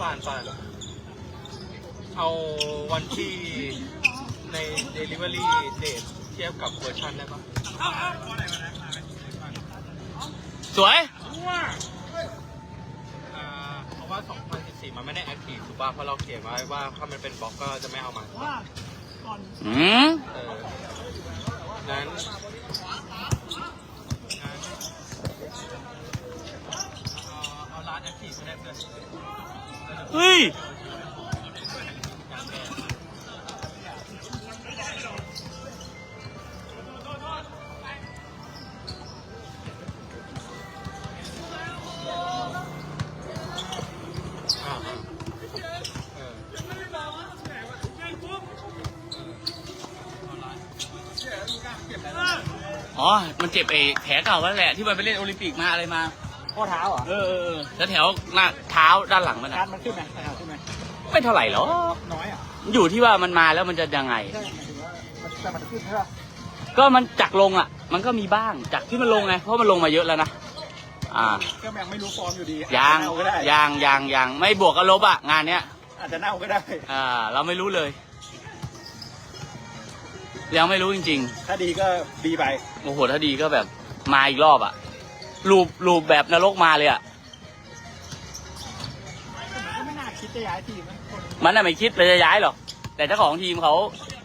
ป่านป่านเอาวันที่ใน Delivery Date เทียบกับเวอร์ชันได้ปะสวย อ่าเพราะว่า 2014 มันไม่ได้แอคทีฟถูกป่ะเพราะเราเขียนไว้ว่าถ้ามันเป็นบล็อกก็จะไม่เอามาอืม เออนั้น นั้นเอาเอาร้านแอคทีฟก็ได้เพื่อน เฮ้ยอ๋อ มันเจ็บไอ้แผลเก่านั่นแหละ ที่มันไปเล่นโอลิมปิกมาอะไรมา ข้อเท้าเหรอเออเออเออแล้วแถวหน้าเท้าด้านหลังมันการอะมันขึ้นไหมขาขึ้นไหมไม่เท่าไหร่หรอกน้อยอะอยู่ที่ว่ามันมาแล้วมันจะยังไง ใช่หมายถึงว่ามันแต่มันขึ้นใช่ป่ะก็มันจากลงอะ มันก็มีบ้างจากที่มันลงไงเพราะมันลงมาเยอะแล้วนะอ่าก็ยังไม่รู้ฟอร์มอยู่ดียางอาจจะเน่าก็ได้ยางยางยางไม่บวกกับลบอะงานเนี้ย อาจจะเน่าก็ได้ อ่า เราไม่รู้เลยยังไม่รู้จริง ถ้าดีก็ดีไป ๆโอ้โหถ้าดีก็แบบมาอีกรอบอะ รูปรูปแบบนรกมาเลยอะก็ไม่น่าคิดจะย้ายทีมนะคนมันน่ะไม่คิดเลยจะย้ายหรอก แต่เจ้าของทีมเขา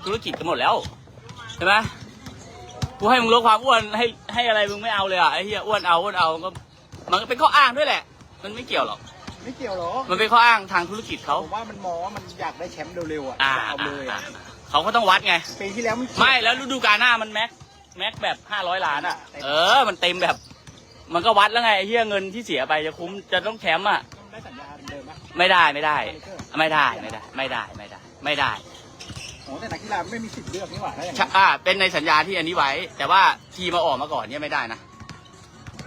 ธุรกิจกันหมดแล้วใช่ไหมกูให้มึงลดความอ้วนให้ให้อะไรมึงไม่เอาเลยอะไอ้เหี้ยอ้วนเอาอ้วนเอาก็ มันก็เป็นข้ออ้างด้วยแหละ มันไม่เกี่ยวหรอกไม่เกี่ยวหรอกมันเป็นข้ออ้างทางธุรกิจเขาผมว่ามันมองว่ามันอยากได้แชมป์เร็วๆอะอ่าจะเอาเลยอ่าอะอ่าเขาก็ต้องวัดไงปีที่แล้วมันไม่แล้วฤดูกาลหน้ามันแม็กแม็กแบบห้าร้อยล้านอะ เออ มันเต็มแบบ มันก็วัดแล้วไงไอ้เหี้ยเงินที่เสียไปจะคุ้มจะต้องแชมป์อะต้องได้สัญญาเดิมๆป่ะไม่ได้ไม่ได้ ไม่ได้ไม่ได้ ไม่ได้ไม่ได้ ไม่ได้โอ้แต่นักกีฬาไม่มีสิทธิ์เลือกนี่หว่าถ้าอย่างใช่นั้นอ่าเป็นในสัญญาที่อันนี้ไว้ แต่ว่าทีมมาออกมาก่อนเนี่ยไม่ได้นะ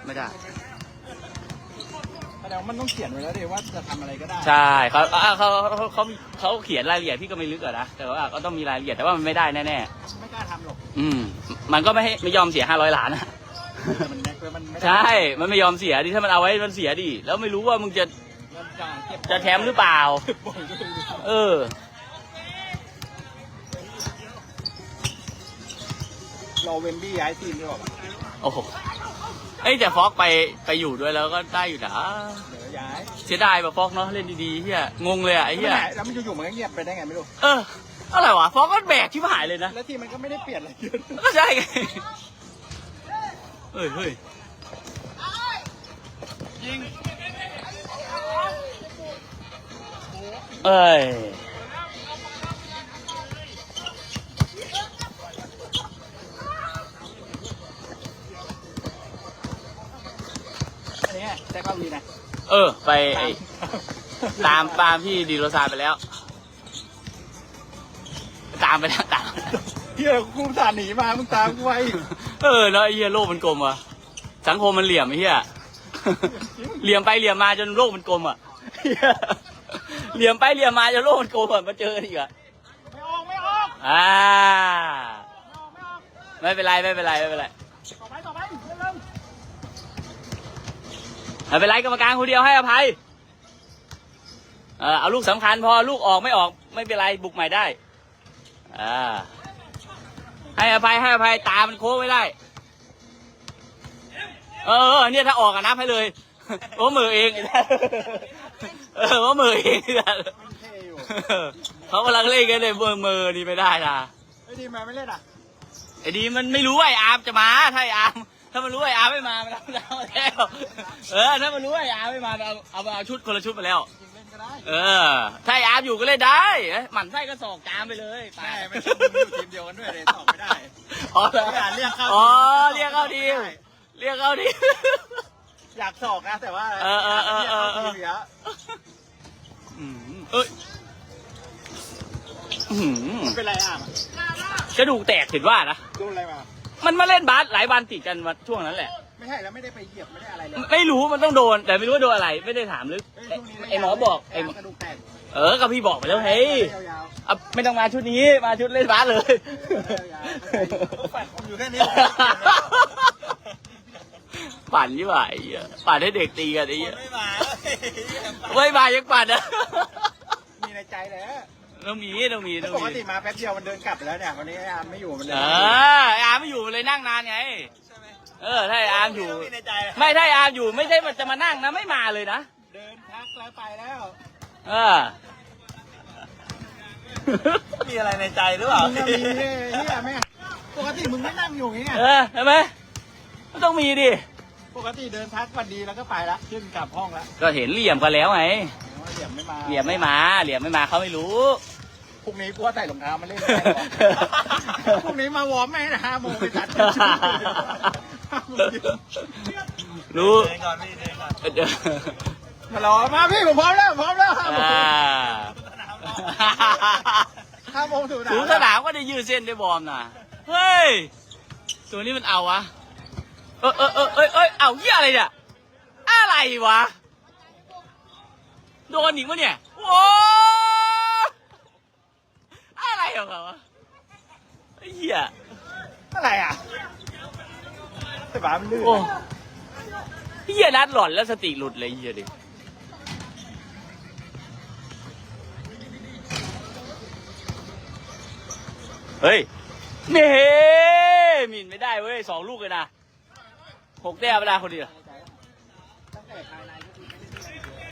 ไม่ได้ แสดงว่ามันต้องเขียนไว้แล้วดิว่าจะทำอะไรก็ได้ใช่เขาอ่าเขาเขาเขาเขาเขียนรายละเอียดพี่ก็ไม่ลึกอะนะแต่ว่าก็ต้องมีรายละเอียดแต่ว่ามันไม่ได้แน่ไม่กล้าทำหรอกๆอืม มันก็ไม่ให้ไม่ยอมเสียห้าร้อยล้านอะ แต่มันแม็กเลยมัน ไม่ได้ใช่ มันไม่ยอมเสียดิ ถ้ามันเอาไว้มันเสียดิ แล้วไม่รู้ว่ามึงจะมันจะเก็บจะแชมป์หรือเปล่า บ่อยก็เลยเออ รอเวนบี้ย้ายทีมดีกว่าโอ้โหเอ้ยแต่ฟอกไปไปอยู่ด้วยแล้วก็ได้อยู่นะเดี๋ยวย้ายเสียดายแบบฟอกเนาะเล่นดีๆเฮียงงเลยอะไอ้เฮียแล้วมันอยู่ๆมันก็เงียบไปได้ไงไม่รู้ เอออะไรวะฟอกก็แบกที่หายเลยนะ แล้วทีมมันก็ไม่ได้เปลี่ยนอะไรเยอะ ก็ใช่ไงเฮ้ยเฮ้ย เอ้ยอันนี้แจ็คเกาหลีนะ เออ ไปไอ้ตามตามพี่ดีโรซานไปแล้ว ตามไปแล้วตามเฮียกูสาห์หนีมา มึงตามกูไว้ เออ แล้วไอ้เหี้ยโลกมันกลมว่ะ สังคมมันเหลี่ยมไอ้เหี้ย เหลี่ยมไปเหลี่ยมมาจนโลกมันกลมอะเหี้ยเหลี่ยมไปเหลี่ยมมาจนโลกมันกลมอะมาเจอกันอีกอะไม่ออกไม่ออกอ่าไม่ออกไม่ออกไม่เป็นไรไม่เป็นไรไม่เป็นไรต่อไปต่อไปเร็วไม่เป็นไรกรรมการคนเดียวให้อภัยเออเอาลูกสำคัญพอลูกออกไม่ออกไม่เป็นไรบุกใหม่ได้อ่าให้อภัยให้อภัยตามันโค้งไม่ได้ เออเออเนี่ยถ้าออกอะนับให้เลยโอ้มือเองเออว่ามือเองๆมันเท่อยู่เขากำลังเล่นกันเลยมือมือนี่ไม่ได้นะไอ้ดีมาไม่เล่นอะไอ้ดีมันไม่รู้ว่าไอ้อาร์มจะมาถ้าไอ้อาร์มถ้ามันรู้ว่าไอ้อาร์มไม่มามันเอาเอาแล้วเออถ้ามันรู้ว่าไอ้อาร์มไม่มาเอาเอาเอาชุดคนละชุดมาแล้วจริงเล่นก็ได้เออถ้าไอ้อาร์มอยู่ก็เล่นได้เอ้ยหมั่นไส้ก็สอกจามไปเลยไปใช่ไม่ใช่มึงอยู่ทีมเดียวกันด้วยเลยตอบไม่ได้อ๋อเหรอเรียกเข้าอ๋อทีมเรียกเข้าทีม เรียกเข้าทีมอยากสอกนะแต่ว่าเออเออเออเออเออรียกข้าทีมเยอะอืมเอ้ยอื้อหือเป็นไรอะกระดูกแตกเห็นว่านะ โดนอะไรมา มันมาเล่นบาสหลายวันติดกันมาช่วงนั้นแหละ ไม่ใช่แล้วไม่ได้ไปเหยียบไม่ได้อะไรเลยไม่รู้มันต้องโดน แต่ไม่รู้ว่าโดนอะไร ไม่ได้ถามลึกเฮ้ยไอ้ช่วงนี้ไอ้หมอบอกไอ้กระดูกแตกเออกับพี่บอกไปแล้วเฮ้ยยาวเอาไม่ต้องมาชุดนี้มาชุดเล่นบาสเลยๆแฟนผมอยู่แค่นี้ ปั่นยี่หว่าไอ้เหี้ยปั่นให้เด็กตีกันไอ้เหี้ยไม่มาไม่มายังปั่นอะมีในใจแล้วต้องมีต้องมีต้องปกมีติมาแป๊บเดียวมันเดินกลับไปแล้วเนี่ยวันนี้ไอ้อาร์มไม่อยู่มันเลยเออไอ้อาร์มไม่อยู่เลยนั่งนานไงใช่ไหมเออถ้าไอ้อาร์มอยู่ มีในใจไม่ถ้าไอ้อาร์มอยู่ไม่ใช่มันจะมานั่งนะไม่มาเลยนะเดินพักแล้วไปแล้ว เออ มีอะไรในใจหรือเปล่ามึงน่ะมีเฮียแม่ปกติมึงไม่นั่งอยู่อย่างเงี้ย เออใช่ไหมมันต้องมีดิ ปกติเดินพักวันดีแล้วก็ไปละขึ้นกลับห้องละก็เห็นเหลี่ยมกันแล้วไงเหลี่ยมไม่มาเหลี่ยมไม่มาเหลี่ยมไม่มาเขาไม่รู้พรุ่งนี้กูว่าใส่รองเท้ามาเล่นได้หรอพรุ่งนี้มาวอร์มไม่นะห้าโมงไปตัดรู้เดินก่อนพี่เดินก่อนเดี๋ยวมารอมาพี่ผมพร้อมแล้วพร้อมแล้วห้าโมงอ่าห้าโมงถึงถูสนามก็ได้ยืดเส้นได้บอมน่ะเฮ้ย ตัวนี้มันเอาวะ เออเออเออเอยเอยเอาเหี้ยอะไรเนี่ยอะไรวะ โดนอีกวะเนี่ย โอ้อะไรของเขาวะไอ้เหี้ยอะไรอะแต่บ้ามันลื่นโอ้เหี้ยนัดหล่อนแล้วสติหลุดเลยเหี้ยดิเฮ้ยเน่หมินไม่ได้เว้ยสองลูกเลยนะ หกแต้มไม่ได้คนเดียว ตั้งแต่ใคร